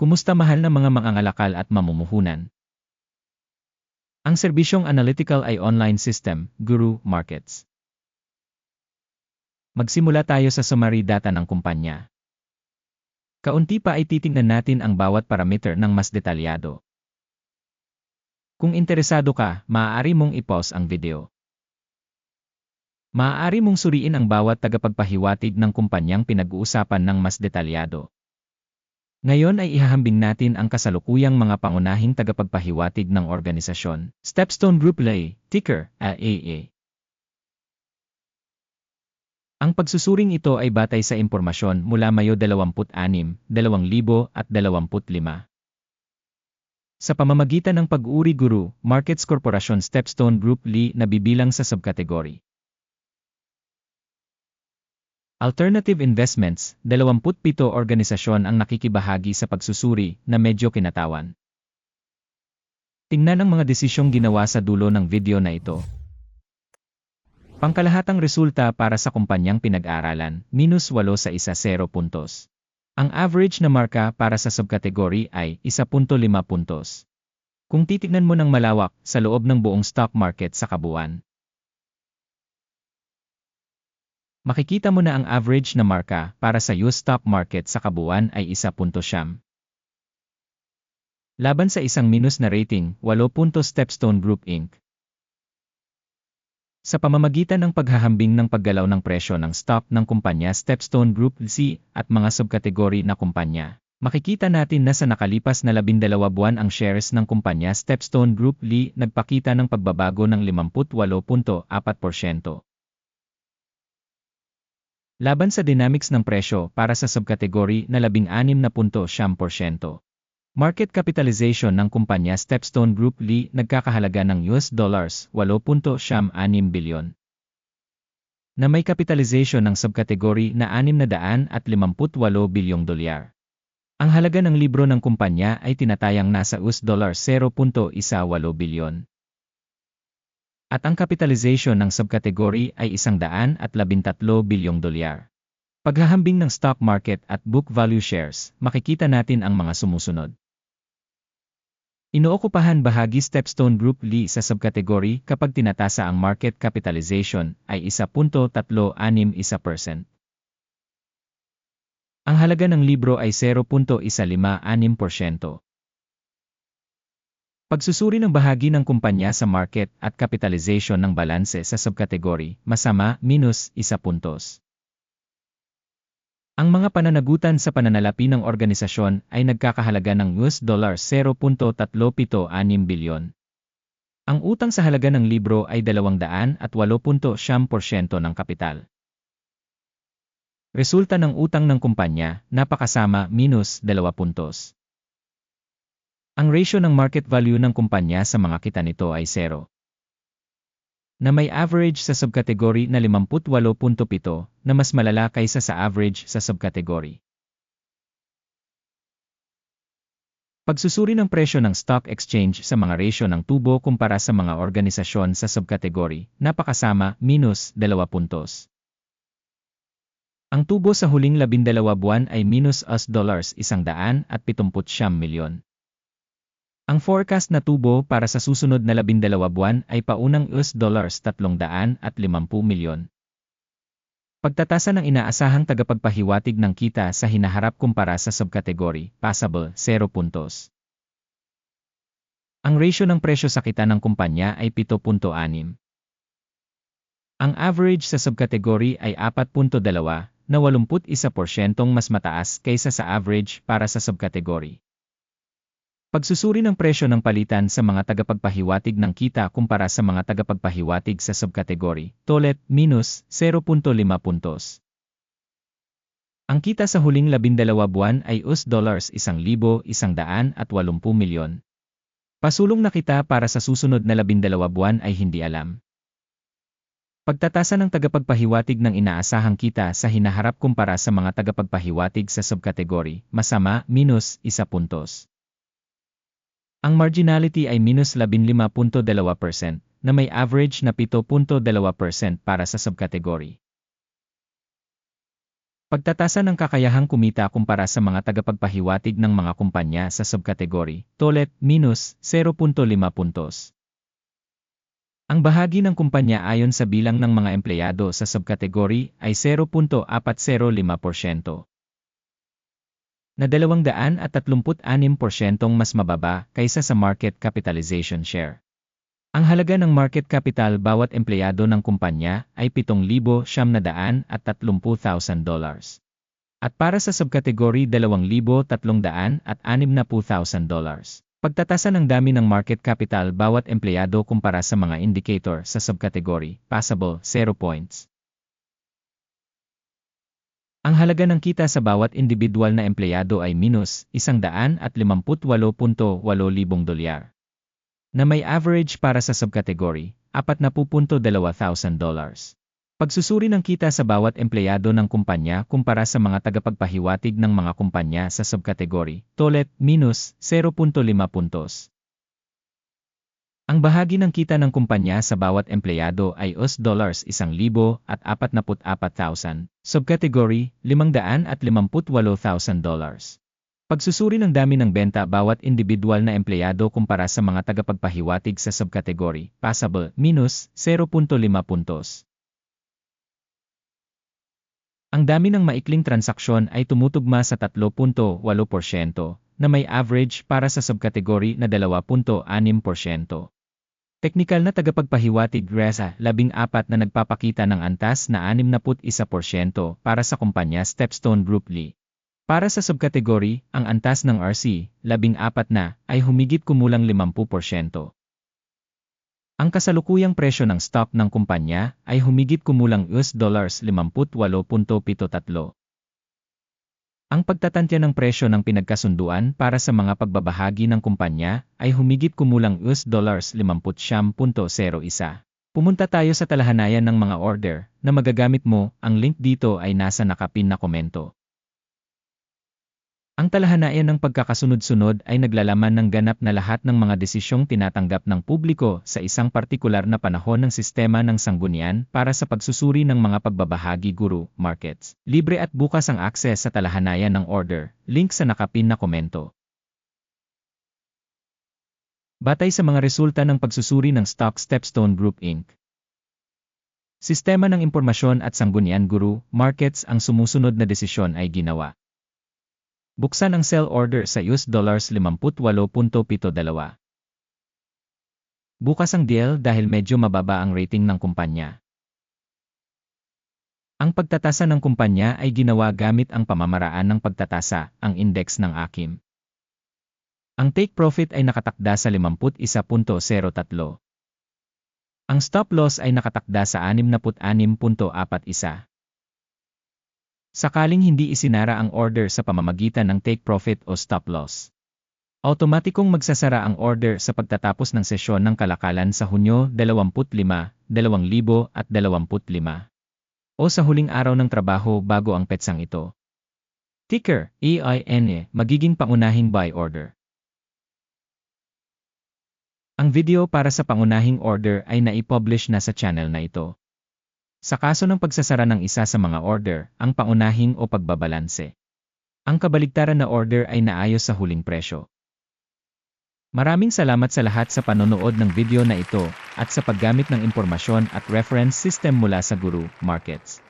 Kumusta mahal na mga mangangalakal at mamumuhunan? Ang serbisyong analytical ay online system, Guru Markets. Magsimula tayo sa summary data ng kumpanya. Kaunti pa ay titingnan natin ang bawat parameter ng mas detalyado. Kung interesado ka, maaari mong i-pause ang video. Maaari mong suriin ang bawat tagapagpahiwatig ng kumpanyang pinag-uusapan ng mas detalyado. Ngayon ay ihahambing natin ang kasalukuyang mga pangunahing tagapagpahiwatig ng organisasyon. Stepstone Group Lay, ticker, AAA. Ang pagsusuring ito ay batay sa impormasyon mula Mayo 26, 2025. Sa pamamagitan ng pag-uri guru, Markets Corporation Stepstone Group Lee na bibilang sa subkategory. Alternative Investments, 27 organisasyon ang nakikibahagi sa pagsusuri na medyo kinatawan. Tingnan ang mga desisyong ginawa sa dulo ng video na ito. Pangkalahatang resulta para sa kumpanyang pinag-aralan, minus 8 sa isa 0 puntos. Ang average na marka para sa subkategory ay 1.5 puntos. Kung titignan mo ng malawak sa loob ng buong stock market sa kabuuan, Makikita mo na ang average na marka para sa US stock market sa kabuuan ay 1.7. Laban sa isang minus na rating, 8 puntos Stepstone Group Inc. Sa pamamagitan ng paghahambing ng paggalaw ng presyo ng stock ng kumpanya Stepstone Group C at mga subkategory na kumpanya, makikita natin na sa nakalipas na 12 buwan ang shares ng kumpanya Stepstone Group Lee nagpakita ng pagbabago ng 58.4%. Laban sa dynamics ng presyo para sa subkategory na 16.7%. Market capitalization ng kumpanya Stepstone Group Lee nagkakahalaga ng US dollars 8.6 bilyon. Na may capitalization ng subkategory na 658 bilyong dolyar. Ang halaga ng libro ng kumpanya ay tinatayang nasa US dollars 0.18 bilyon at ang capitalization ng subkategory ay 113 bilyong dolyar. Paghahambing ng stock market at book value shares, makikita natin ang mga sumusunod. Inookupahan bahagi Stepstone Group Lee sa subkategory kapag tinatasa ang market capitalization ay 1.361%. Ang halaga ng libro ay 0.156%. Pagsusuri ng bahagi ng kumpanya sa market at capitalization ng balanse sa subkategory, masama, minus, isa puntos. Ang mga pananagutan sa pananalapi ng organisasyon ay nagkakahalaga ng US dollar 0.376 bilyon. Ang utang sa halaga ng libro ay 208.7% ng kapital. Resulta ng utang ng kumpanya, napakasama, minus 2 puntos. Ang ratio ng market value ng kumpanya sa mga kita nito ay 0. Na may average sa subkategory na 58.7 na mas malala kaysa sa average sa subkategory. Pagsusuri ng presyo ng stock exchange sa mga ratio ng tubo kumpara sa mga organisasyon sa subkategory, napakasama, minus 2 puntos. Ang tubo sa huling 12 buwan ay minus US dollars 179 milyon. Ang forecast na tubo para sa susunod na 12 buwan ay paunang US dollars 350 milyon. Pagtatasa ng inaasahang tagapagpahiwatig ng kita sa hinaharap kumpara sa subkategory, passable, 0 puntos. Ang ratio ng presyo sa kita ng kumpanya ay 7.6. Ang average sa subkategory ay 4.2 na 81% mas mataas kaysa sa average para sa subkategory. Pagsusuri ng presyo ng palitan sa mga tagapagpahiwatig ng kita kumpara sa mga tagapagpahiwatig sa subkategory, tolet, minus 0.5 puntos. Ang kita sa huling 12 buwan ay US dollars 1,180 milyon. Pasulong na kita para sa susunod na 12 buwan ay hindi alam. Pagtatasa ng tagapagpahiwatig ng inaasahang kita sa hinaharap kumpara sa mga tagapagpahiwatig sa subkategory, masama, minus 1 puntos. Ang marginality ay minus 15.2% na may average na 7.2% para sa subkategory. Pagtatasa ng kakayahang kumita kumpara sa mga tagapagpahiwatig ng mga kumpanya sa subkategory, tolet, minus 0.5 puntos. Ang bahagi ng kumpanya ayon sa bilang ng mga empleyado sa subkategory ay 0.405%. Na 236% mas mababa kaysa sa market capitalization share. Ang halaga ng market capital bawat empleyado ng kumpanya ay 7,730,000 dollars. At para sa subkategory 2,360,000 dollars. Pagtatasa ng dami ng market capital bawat empleyado kumpara sa mga indicator sa subcategory, passable, 0 points. Ang halaga ng kita sa bawat individual na empleyado ay minus 158.8,000 dolyar. Na may average para sa subcategory, 40.2,000 dollars. Pagsusuri ng kita sa bawat empleyado ng kumpanya kumpara sa mga tagapagpahiwatig ng mga kumpanya sa subkategory, tolet, minus 0.5 puntos. Ang bahagi ng kita ng kumpanya sa bawat empleyado ay US dollars 1,000 at 44,000, subkategory 558,000 dollars. Pagsusuri ng dami ng benta bawat individual na empleyado kumpara sa mga tagapagpahiwatig sa subkategory, passable, minus 0.5 puntos. Ang dami ng maikling transaksyon ay tumutugma sa 3.8% na may average para sa subkategory na 2.6%. Teknikal na tagapagpahiwatig RESA 14 na nagpapakita ng antas na 61% para sa kumpanya Stepstone Group Lee. Para sa subkategory, ang antas ng RC, 14 na, ay humigit kumulang 50%. Ang kasalukuyang presyo ng stock ng kumpanya ay humigit kumulang US dollars 58.73. Ang pagtatantya ng presyo ng pinagkasunduan para sa mga pagbabahagi ng kumpanya ay humigit kumulang US dollars 50.01. Pumunta tayo sa talahanayan ng mga order na magagamit mo, ang link dito ay nasa nakapin na komento. Ang talahanayan ng pagkakasunod-sunod ay naglalaman ng ganap na lahat ng mga desisyong tinatanggap ng publiko sa isang partikular na panahon ng sistema ng sanggunian para sa pagsusuri ng mga pagbabahagi guru, markets. Libre at bukas ang akses sa talahanayan ng order, link sa nakapin na komento. Batay sa mga resulta ng pagsusuri ng Stock Stepstone Group Inc. Sistema ng impormasyon at sanggunian guru, markets ang sumusunod na desisyon ay ginawa. Buksan ang sell order sa US dollars 58.72. Bukas ang deal dahil medyo mababa ang rating ng kumpanya. Ang pagtatasa ng kumpanya ay ginawa gamit ang pamamaraan ng pagtatasa, ang index ng AKIM. Ang take profit ay nakatakda sa 51.03. Ang stop loss ay nakatakda sa 66.41. Sakaling hindi isinara ang order sa pamamagitan ng take profit o stop loss. Automatikong magsasara ang order sa pagtatapos ng sesyon ng kalakalan sa Hunyo 25, 2025 o sa huling araw ng trabaho bago ang petsang ito. Ticker, EINE, magiging pangunahing buy order. Ang video para sa pangunahing order ay naipublish na sa channel na ito. Sa kaso ng pagsasara ng isa sa mga order, ang paunahing o pagbabalanse. Ang kabaligtaran na order ay naayos sa huling presyo. Maraming salamat sa lahat sa panonood ng video na ito at sa paggamit ng impormasyon at reference system mula sa Guru Markets.